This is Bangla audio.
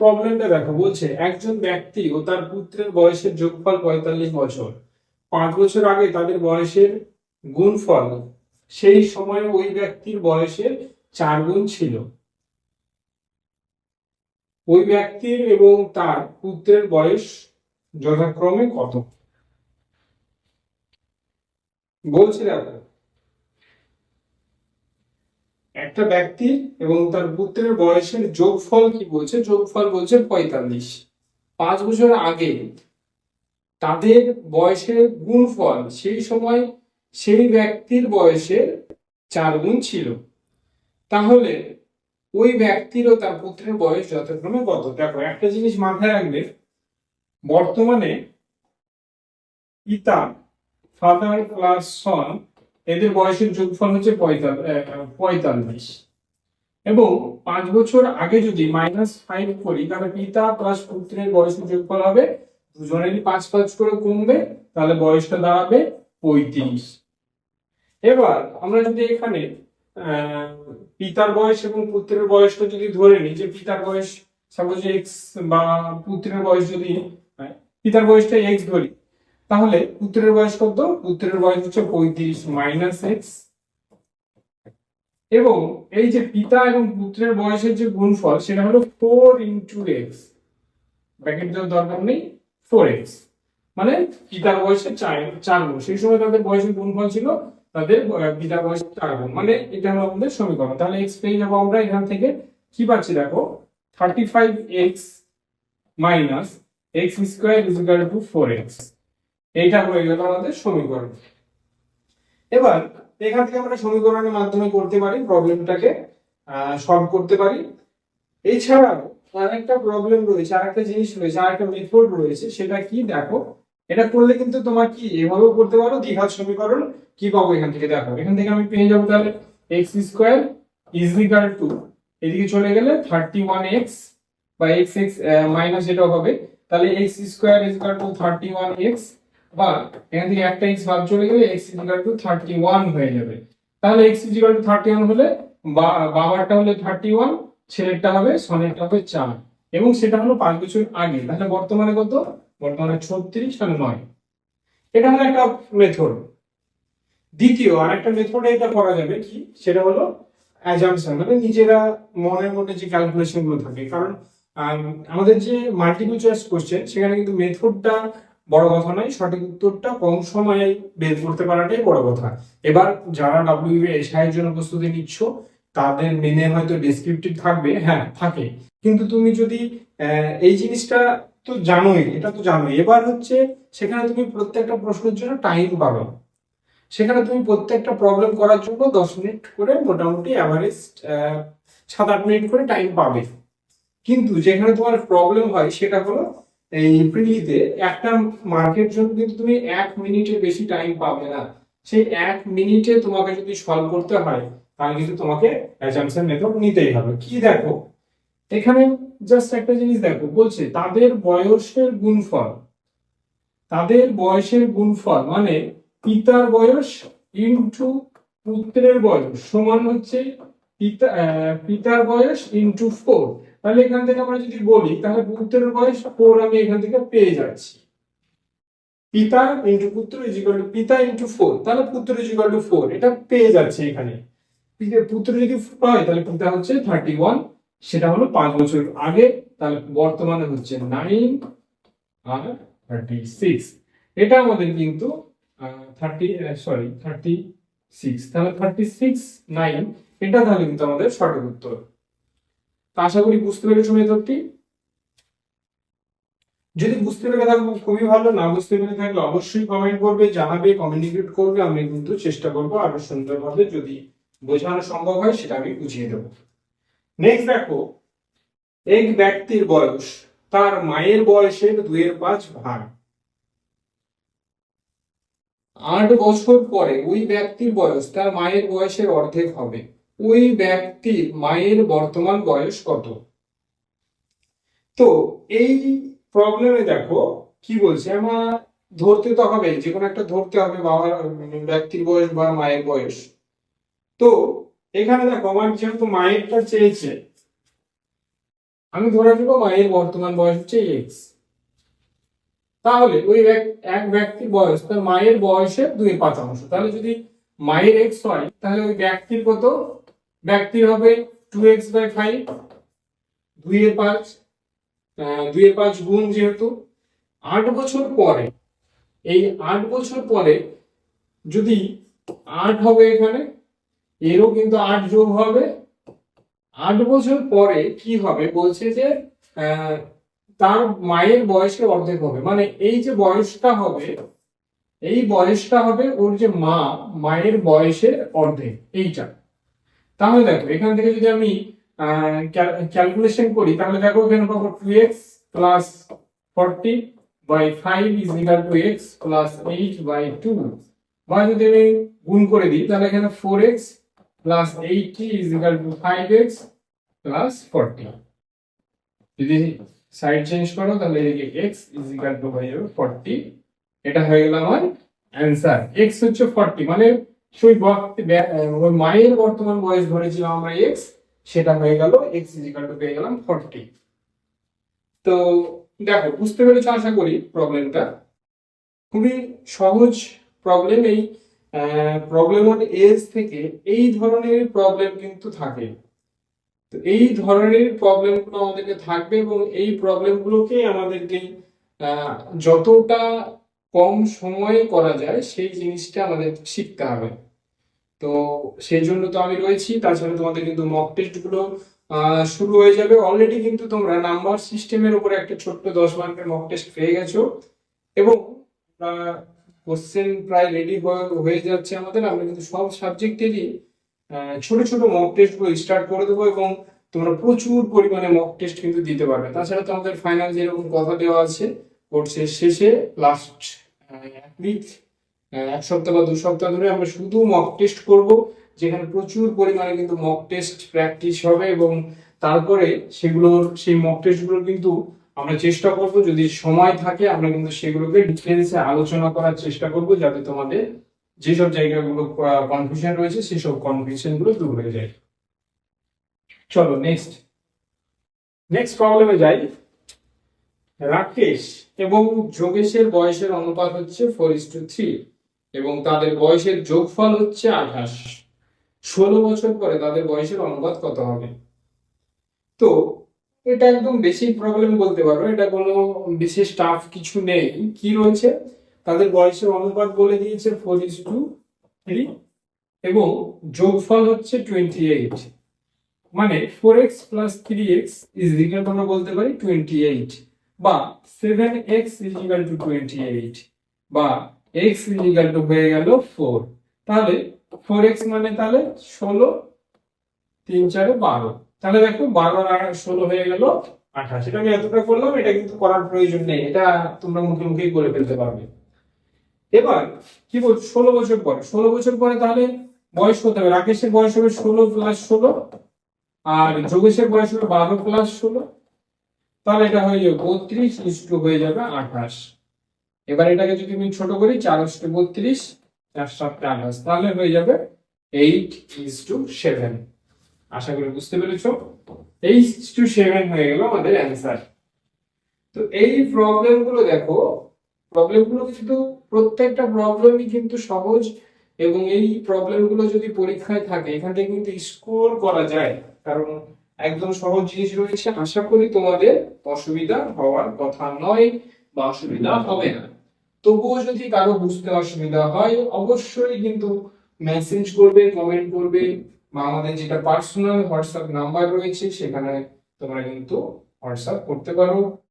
প্রবলেমটা দেখো, বলছে, একজন ব্যক্তি ও তার পুত্রের বয়সের যোগফল পঁয়তাল্লিশ বছর। পাঁচ বছর আগে তাদের বয়সের গুণফল, সেই সময় ওই ব্যক্তির বয়সের চার গুণ ছিল। ওই ব্যক্তির এবং তার পুত্রের বয়স যথাক্রমে কত? বলছি দেখো একটা ব্যক্তির এবং তার পুত্রের বয়সের যোগফল কি বলছে? যোগফল বলছে পঁয়তাল্লিশ। পাঁচ বছর আগে তাদের বয়সের গুণফল, সেই সময় সেই ব্যক্তির বয়সের চার গুণ ছিল। তাহলে ওই ব্যক্তির ও তার পুত্রের বয়স যথাক্রমে কত? দেখো, একটা জিনিস মাথায় রাখবে, বর্তমানে পিতা ফাদার প্লাস সন এদের বয়সের যোগফল হচ্ছে পঁয়তাল্লিশ। এবং পাঁচ বছর আগে যদি মাইনাস ফাইভ করি, তাহলে পিতা প্লাস পুত্রের বয়সের যোগফল হবে দুজনেরই পাঁচ পাঁচ করে কমবে, তাহলে বয়সটা দাঁড়াবে পঁয়ত্রিশ। এবার আমরা যদি এখানে পিতার বয়স এবং পুত্রের বয়সটা যদি ধরে নিই, যে পিতার বয়স সাপোজ এক্স বা পুত্রের বয়স যদি, পিতার বয়সটা এক্স ধরি তাহলে পুত্রের বয়স কত? পুত্রের বয়স হচ্ছে পঁয়ত্রিশ মাইনাস এক্স এবং এই যে পিতা এবং পুত্রের বয়সের যে গুণফল, সেটা হলো ফোর ইন্টু এক্স ব্র্যাকেট দেওয়ার দরকার নেই ফোর এক্স মানে পিতার বয়সে চার চার গুণ। সেই সময় তাদের বয়সের গুণফল ছিল তাদের পিতার বয়সের চার গুণ। মানে এটা হলো আমাদের সমীকরণ। তাহলে এক্স পেয়ে যাব আমরা এখান থেকে। কি পাচ্ছি দেখো? Thirty five x minus x square is to four x এইটা হয়ে গেল আমাদের সমীকরণ। এবার এখান থেকে আমরা সমীকরণের মাধ্যমে করতে পারি প্রবলেমটাকে সলভ করতে পারি। এছাড়াও আরেকটা প্রবলেম রয়েছে, আরেকটা জিনিস রয়েছে, আরেকটা মেথড রয়েছে, সেটা কি দেখো? এটা করলে কিন্তু তোমার কি, এভাবেও করতে পারো, দ্বিঘাত সমীকরণ কি পাবো এখান থেকে দেখো। এখান থেকে আমি পেয়ে যাব তাহলে x square is equal to এদিকে চলে গেলে থার্টি ওয়ান এক্স বা এক্স এক্স মাইনাস এটাও হবে। তাহলে x square is equal to thirty one x বা এখান থেকে একটা এক্স বাদ চলে গেলে x is equal to thirty one হয়ে যাবে। তাহলে x is equal to thirty one হলে বাবারটা হলে থার্টি ওয়ান ছেলেরটা হবে সনেরটা হবে চার। এবং সেটা হলো পাঁচ বছর আগে। তাহলে বর্তমানে কত? বর্তমানে ছত্রিশ আর নয়। এটা হলো একটা মেথড দ্বিতীয় আর একটা মেথডে এটা করা যাবে কি? সেটা হলো অ্যাজামশন মানে নিজেরা মনের মধ্যে যে ক্যালকুলেশনগুলো থাকে। কারণ আম, আমাদের যে মাল্টিপল চয়েস কোশ্চেন সেখানে কিন্তু মেথডটা বড় কথা নয়, সঠিক উত্তরটা কম সময়ে বের করতে পারাটাই বড় কথা। এবার যারা ডাব্লিউ এর জন্য প্রস্তুতি নিচ্ছ, তাদের মেনে হয়তো ডেসক্রিপটিভ থাকবে হ্যাঁ থাকে। কিন্তু তুমি যদি এই জিনিসটা তো জানোই, এটা তো জানোই। এবার হচ্ছে, সেখানে তুমি প্রত্যেকটা প্রশ্নের জন্য টাইম পাবে। সেখানে তুমি প্রত্যেকটা প্রবলেম করার জন্য দশ মিনিট করে মোটামুটি অ্যাভারেজ সাত আট মিনিট করে টাইম পাবে। কিন্তু যেখানে তোমার প্রবলেম হয়, সেটা হলো এই প্রিলিতে একটা মার্কের জন্য কিন্তু তুমি এক মিনিটের বেশি টাইম পাবে না। সেই এক মিনিটে তোমাকে যদি সলভ করতে হয়, তাহলে কিন্তু তোমাকে অ্যাজাম্পশন মেথড নিতেই হবে। কি দেখো? এখানে জাস্ট একটা জিনিস দেখো, বলছে তাদের বয়সের গুণফল। তাদের বয়সের গুণফল মানে পিতার বয়স ইনটু পুত্রের বয়স সমান হচ্ছে পিতা পিতার বয়স ইনটু ফোর তাহলে এখান থেকে আমরা যদি বলি, তাহলে পুত্রের বয়স ফোর আমি এখান থেকে পেয়ে যাচ্ছি। পিতা ইন্টু পুত্র ইজিকাল টু পিতা ইন্টু ফোর তাহলে পুত্র ইজিকাল টু ফোর এটা পেয়ে যাচ্ছে এখানে। পিতা- পুত্র যদি হয়, তাহলে পিতা হচ্ছে থার্টি ওয়ান সেটা হলো পাঁচ বছর আগে, তাহলে বর্তমানে হচ্ছে নাইন আর থার্টি সিক্স এটা আমাদের কিন্তু থার্টি সরি থার্টি সিক্স তাহলে থার্টি সিক্স নাইন এটা তাহলে কিন্তু আমাদের সঠিক উত্তর। তো আশা করি বুঝতে পেরেছ মেথডটি? যদি বুঝতে পেরে থাকব খুবই ভালো। না বুঝতে পেরে থাকলে অবশ্যই কমেন্ট করবে, জানাবে কমিউনিকেট করবে, আমি কিন্তু চেষ্টা করব আরও সুন্দরভাবে যদি বোঝানো সম্ভব হয়, সেটা আমি বুঝিয়ে দেবো। নেক্সট দেখো, এক ব্যক্তির বয়স, তার মায়ের বয়সের দুয়ের পাঁচ ভাগ। আট বছর পরে ওই ব্যক্তির বয়স তার মায়ের বয়সের অর্ধেক হবে। ওই ব্যক্তির মায়ের বর্তমান বয়স কত? তো এই প্রবলেমে দেখো, কি বলছে? আমার ধরতে তো হবে যে কোনো একটা ধরতে হবে বাবার ব্যক্তির বয়স বা মায়ের বয়স। তো এখানে দেখো আমার যেহেতু মায়েরটা চেয়েছে, আমি ধরে নেব মায়ের বর্তমান বয়স হচ্ছে এক্স তাহলে ওই এক- ব্যক্তির বয়স, তার মায়ের বয়সের দুই পাঁচ অংশ। তাহলে যদি মায়ের এক্স হয়, তাহলে ওই ব্যক্তির কত? ব্যক্তির হবে টু এক্স বাই ফাইভ দুই এর পাঁচ দুই এর পাঁচ গুণ যেহেতু, আট বছর পরে, এই আট বছর পরে যদি আট হবে এখানে, এরও কিন্তু আট যোগ হবে। আট বছর পরে কি হবে? বলছে যে তার মায়ের বয়সের অর্ধেক হবে। মানে এই যে বয়সটা হবে, এই বয়সটা হবে ওর যে মা, মায়ের বয়সের অর্ধেক, এইটা। তাহলে দেখো, এখান থেকে যদি আমি ক্যালকুলেশন করি, তাহলে দেখো এখানে পাবো two x plus forty by five is equal to x plus eight by two বা যদি আমি গুণ করে দিই, তাহলে এখানে four x plus eighty is equal to five x plus forty যদি সাইড চেঞ্জ করো, তাহলে এদিকে এক্স ইজ ইকাল টু হয়ে যাবে ফর্টি এটা হয়ে গেল আমার অ্যান্সার এক্স হচ্ছে ফর্টি মানে মায়ের বর্তমান বয়স ধরেছিলাম আমরা এক্স সেটা হয়ে গেল এক্স ইজ ইকাল টু পেয়ে গেলাম ফর্টি তো দেখো, বুঝতে পেরেছ আশা করি প্রবলেমটা খুবই সহজ প্রবলেম এই প্রবলেম অন এজ থেকে এই ধরনের প্রবলেম কিন্তু থাকে। তো এই ধরনের প্রবলেমগুলো আমাদেরকে থাকবে এবং এই প্রবলেমগুলোকে আমাদেরকে যতটা কম সময়ে করা যায়, সেই জিনিসটা আমাদের শিখতে হবে। তো সেই জন্য তো আমি রয়েছি, তাছাড়া তোমাদের কিন্তু মক টেস্টগুলো শুরু হয়ে যাবে। অলরেডি কিন্তু তোমরা নাম্বার সিস্টেমের উপরে একটা ছোট্ট দশ মার্কের মক টেস্ট পেয়ে গেছো। এবং কোশ্চেন প্রায় রেডি হয়ে যাচ্ছে আমাদের। আমরা কিন্তু সব সাবজেক্টেরই ছোট ছোট মক টেস্টগুলো স্টার্ট করে দেবো এবং তোমরা প্রচুর পরিমাণে মক টেস্ট কিন্তু দিতে পারবে। তাছাড়া তোমাদের ফাইনাল যেরকম কথা দেওয়া আছে কোর্সের শেষে লাস্ট উইক এক সপ্তাহ বা দু সপ্তাহ ধরে আমরা শুধু মক টেস্ট করব, যেখানে প্রচুর পরিমাণে কিন্তু মক টেস্ট প্র্যাকটিস হবে এবং তারপরে সেগুলোর, সেই মক টেস্টগুলো কিন্তু আমরা চেষ্টা করব, যদি সময় থাকে আমরা কিন্তু সেগুলোকে ডিটেলসে আলোচনা করার চেষ্টা করব, যাতে তোমাদের যেসব জায়গাগুলো কনফিউশন রয়েছে সেসব কনফিউশনগুলো দূর হয়ে যায়। চলো নেক্সট নেক্সট প্রবলেমে যাই। রাকেশ এবং যোগেশের বয়সের অনুপাত হচ্ছে ফোর ইস টু থ্রি এবং তাদের বয়সের যোগফল হচ্ছে আঠাশ। ষোলো বছর পরে তাদের বয়সের অনুপাত কত হবে? তো এটা একদম বেশি প্রবলেম বলতে পারো, এটা কোনো বিশেষ টাফ কিছু নেই। কি রয়েছে? তাদের বয়সের অনুপাত বলে দিয়েছে ফোর ইস টু থ্রি এবং যোগফল হচ্ছে টোয়েন্টি এইট মানে four x plus three x is আমরা বলতে পারি টোয়েন্টি এইট বা seven x is equal to twenty eight বা এক্স ইজ ইকাল টু হয়ে গেল ফোর তাহলে ফোর এক্স মানে তাহলে ষোলো, তিন, চারে বারো। তাহলে দেখো বারো আর ষোলো হয়ে গেল আঠাশ এটা আমি এতটা করলাম, এটা কিন্তু করার প্রয়োজন নেই। এটা তোমরা মুখে মুখেই করে ফেলতে পারবে। এবার কি বল, ষোলো বছর পরে। ষোলো বছর পরে তাহলে বয়স কত হবে? রাকেশের বয়স হবে ষোলো প্লাস ষোলো আর যোগেশের বয়স হবে বারো প্লাস ষোলো। তাহলে এটা হয়ে যাবে বত্রিশ ইস্টু হয়ে যাবে আঠাশ। এবার এটাকে যদি আমি ছোট করি, চার অষ্টে বত্রিশ, চার সাতটা আঠাশ, তাহলে হয়ে যাবে এইট ইস টু সেভেন। আশা করি বুঝতে পেরেছ? এইট টু সেভেন হয়ে গেল আমাদের অ্যান্সার। তো এই প্রবলেমগুলো দেখো প্রবলেমগুলো কিন্তু প্রত্যেকটা প্রবলেমই কিন্তু সহজ এবং এই প্রবলেমগুলো যদি পরীক্ষায় থাকে, এখান থেকে কিন্তু স্কোর করা যায়। কারণ একদম সহজ জিনিস রয়েছে। আশা করি তোমাদের অসুবিধা হওয়ার কথা নয় বা অসুবিধা হবে না। তবুও যদি কারও বুঝতে অসুবিধা হয়, অবশ্যই কিন্তু মেসেজ করবে কমেন্ট করবে। বা আমাদের যেটা পার্সোনাল হোয়াটসঅ্যাপ নাম্বার রয়েছে, সেখানে তোমরা কিন্তু হোয়াটসঅ্যাপ করতে পারো।